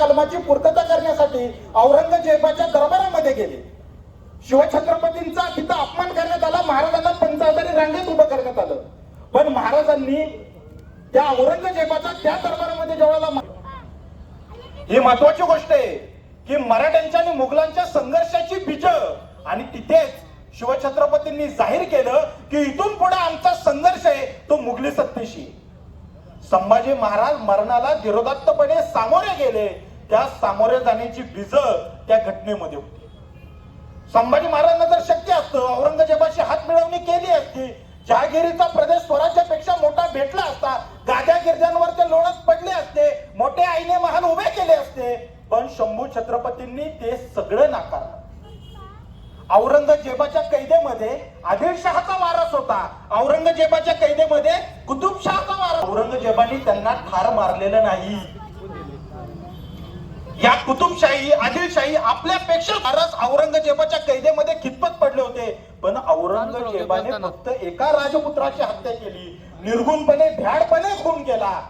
कलमाची पूर्तता करण्यासाठी औरंगजेबाच्या दरबारामध्ये गेले. शिवछत्रपतींचा तिथं अपमान करण्यात आला महाराजांना पंचावतारी रांगेत उभं करण्यात आलं. पण महाराजांनी त्या औरंगजेबाच्या त्या दरबारामध्ये जेवढा ही महत्वाची गोष्ट आहे की मराठ्यांच्या आणि मुघलांच्या संघर्षाची बीज आणि तिथेच शिवछत्रपतींनी जाहीर केलं की इथून पुढे आमचा संघर्ष आहे तो मुघली सत्तेशी. संभाजी महाराज मरणाला धीरोदात्तपणे सामोरे गेले. त्या सामोरे जाण्याची बीज त्या घटनेमध्ये होती. संभाजी महाराजांना जर शक्य असतं औरंगजेबाशी हात मिळवणी केली असती जहागिरीचा प्रदेश स्वराज्यापेक्षा मोठा भेटला असता गाद्या गिरजांवर ते लोळत पडले असते मोठे आईने महान उभे केले असते पण शंभू छत्रपतींनी ते सगळं नाकारलं. औरंगजेबाच्या कैदेमध्ये आदिलशहाचा वारस होता. औरंगजेबाच्या कैदेमध्ये कुतुबशहाचा वारस औरंगजेबाने त्यांना ठार मारलेलं नाही. या कुतुबशाही आदिलशाही आपल्यापेक्षा फारच औरंगजेबाच्या कैदेमध्ये खितपत पडले होते. पण औरंगजेबाने फक्त एका राजपुत्राची हत्या केली. निर्गुणपणे भ्याडपणे खून केला.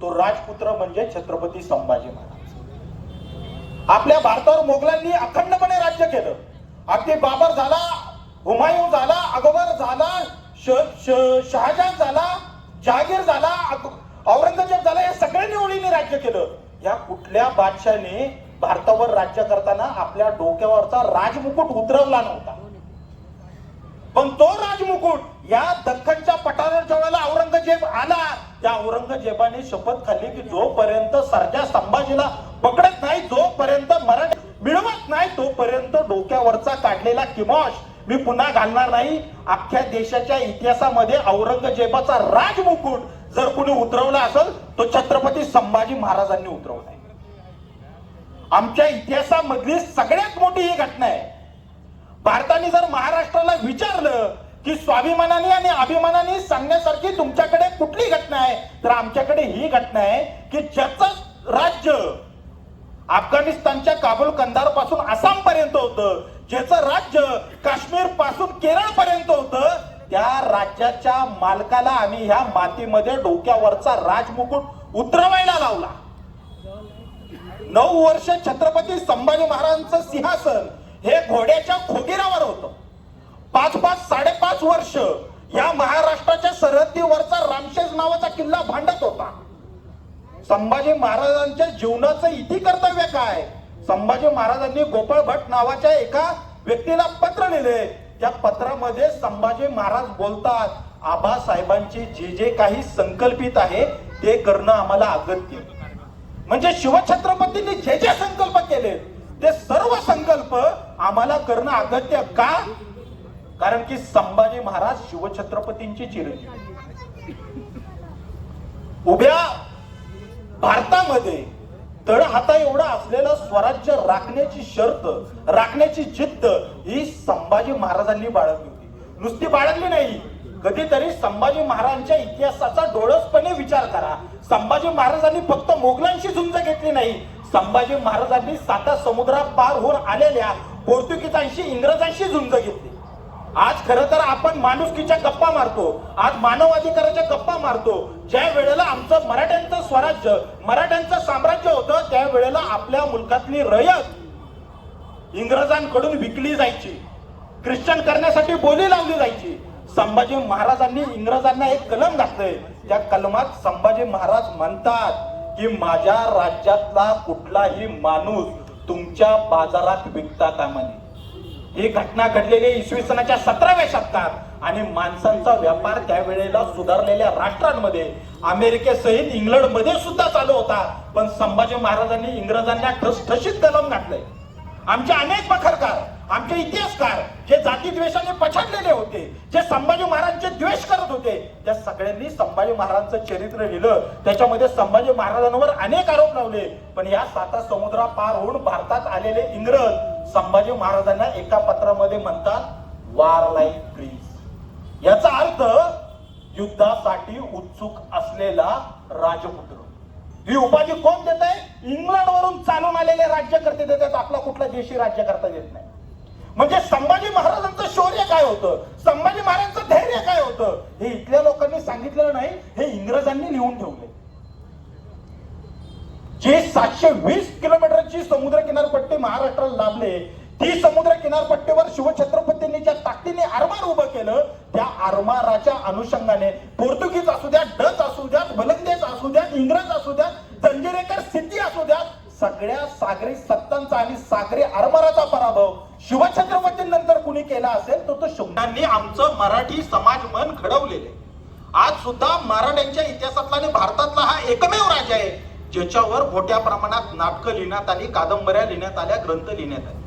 तो राजपुत्र म्हणजे छत्रपती संभाजी महाराज. आपल्या भारतावर मोगलांनी अखंडपणे राज्य केलं. अगदी बाबर झाला हुमायूं झाला अकबर झाला शहाजहान झाला जहागीर झाला औरंगजेब झाला या सगळ्यांनी ओळीने राज्य केलं. या कुठल्या बादशाने भारतावर राज्य करताना आपल्या डोक्यावरचा राजमुकुट उतरवला नव्हता. पण तो राजमुकुट या दख्खनच्या पठारावर वेळेला औरंगजेब आला. त्या औरंगजेबाने शपथ खाल्ली की जोपर्यंत सरजा संभाजीला पकडत नाही जोपर्यंत मराठी मिळवत नाही तोपर्यंत डोक्यावरचा काढलेला किमोश मी पुन्हा घालणार नाही. अख्ख्या देशाच्या इतिहासामध्ये औरंगजेबाचा राजमुकुट जर कुणी उतरवला असेल संभाजी महाराजांनी उतरवलाय. आमच्या इतिहासामधली सगळ्यात मोठी ही घटना आहे. भारताने जर महाराष्ट्राला विचारलं की स्वाभिमानाने आणि अभिमानाने सांगण्यासारखी तुमच्याकडे कुठली घटना आहे तर आमच्याकडे ही घटना आहे की ज्याचं राज्य अफगाणिस्तानच्या काबुल कंदारपासून आसाम पर्यंत होतं ज्याचं राज्य काश्मीरपासून केरळ पर्यंत होतं त्या राज्याच्या मालकाला आम्ही ह्या मातीमध्ये डोक्यावरचा राजमुकुट उतरवायला लावला. नऊ वर्ष छत्रपती संभाजी महाराजांचं सिंहासन हे घोड्याच्या खोगिरावर होत. पाच पाच साडेपाच वर्ष या महाराष्ट्राच्या सरहद्दीवरचा रामशेज नावाचा किल्ला भांडत होता. संभाजी महाराजांच्या जीवनाचं इति कर्तव्य काय? संभाजी महाराजांनी गोपाळ भट नावाच्या एका व्यक्तीला पत्र लिहिले. त्या पत्रामध्ये संभाजी महाराज बोलतात आबासाहेबांचे जे जे काही संकल्पित आहे ते करणं आम्हाला अगत्य. म्हणजे शिवछत्रपतींनी जे जे संकल्प केले ते सर्व संकल्प आम्हाला करणं अगत्य का? कारण की संभाजी महाराज शिवछत्रपतींची चिरंजीव. उभ्या भारतामध्ये तळ हाता एवढा असलेलं स्वराज्य राखण्याची शर्त राखण्याची जिद्द ही संभाजी महाराजांनी बाळगली होती. नुसती बाळगली नाही कधीतरी संभाजी महाराजांच्या इतिहासाचा डोळसपणे विचार करा. संभाजी महाराजांनी फक्त मोगलांशी झुंज घेतली नाही. संभाजी महाराजांनी साता समुद्रा पार होऊन आलेल्या पोर्तुगीजांशी इंग्रजांशी झुंज घेतली. आज खरं तर आपण माणुसकीच्या गप्पा मारतो. आज मानवाधिकाराच्या गप्पा मारतो. ज्या वेळेला आमचं मराठ्यांचं स्वराज्य मराठ्यांचं साम्राज्य होतं त्या वेळेला आपल्या मुलकातली रयत इंग्रजांकडून विकली जायची. ख्रिश्चन करण्यासाठी बोली लावली जायची. संभाजी महाराजांनी इंग्रजांना एक कलम घातलंय. त्या कलमात संभाजी महाराज म्हणतात की माझ्या राज्यातला कुठलाही माणूस तुमच्या बाजारात विकता का म्हणे ही घटना घडलेली इसवी सनाच्या सतराव्या शतकात आणि माणसांचा व्यापार त्यावेळेला सुधारलेल्या राष्ट्रांमध्ये. अमेरिकेसहित इंग्लंडमध्ये सुद्धा चालू होता. पण संभाजी महाराजांनी इंग्रजांना ठसठशीत कलम घातलंय. आमचे अनेक बखरकार आमचे इतिहासकार जे जातीद्वेषाने पछाडलेले होते जे संभाजी महाराजांचे द्वेष करत होते त्या सगळ्यांनी संभाजी महाराजांचं चरित्र लिहिलं. त्याच्यामध्ये संभाजी महाराजांवर अनेक आरोप लावले पण या साता समुद्रा पार होऊन भारतात आलेले इंग्रज संभाजी महाराजांना एका पत्रामध्ये म्हणतात वार लाईक प्रिन्स याचा अर्थ युद्धासाठी उत्सुक असलेला राजपुत्र. ही उपाधी कोण देत आहे इंग्लंड वरून चालून आलेले राज्यकर्ते देतात आपला राज्य करता येत नाही. म्हणजे संभाजी महाराजांचं शौर्य काय होतं? संभाजी महाराजांचं धैर्य काय होतं? हे इथल्या लोकांनी सांगितलेलं नाही हे इंग्रजांनी लिहून ठेवले जे सातशे वीस किलोमीटरची समुद्र किनारपट्टी महाराष्ट्राला लाभले ती समुद्र किनारपट्टीवर शिवछत्रपतींनी ज्या ताकदीने आरमार उभं केलं त्या आरमाराच्या अनुषंगाने पोर्तुगीज सागरी सत्तांचा आणि सागरी आरमाराचा पराभव शिवछत्रपतींनंतर कुणी केला असेल तर तो शिवणांनी आमचं मराठी समाज मन घडवलेले आज सुद्धा मराठ्यांच्या इतिहासातला आणि भारतातला हा एकमेव राजा आहे ज्याच्यावर मोठ्या प्रमाणात नाटकं लिहिण्यात आली कादंबऱ्या लिहिण्यात आल्या ग्रंथ लिहिण्यात आले.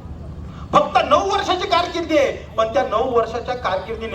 फक्त नऊ वर्षाची कारकिर्दी आहे पण त्या नऊ वर्षाच्या कारकिर्दीने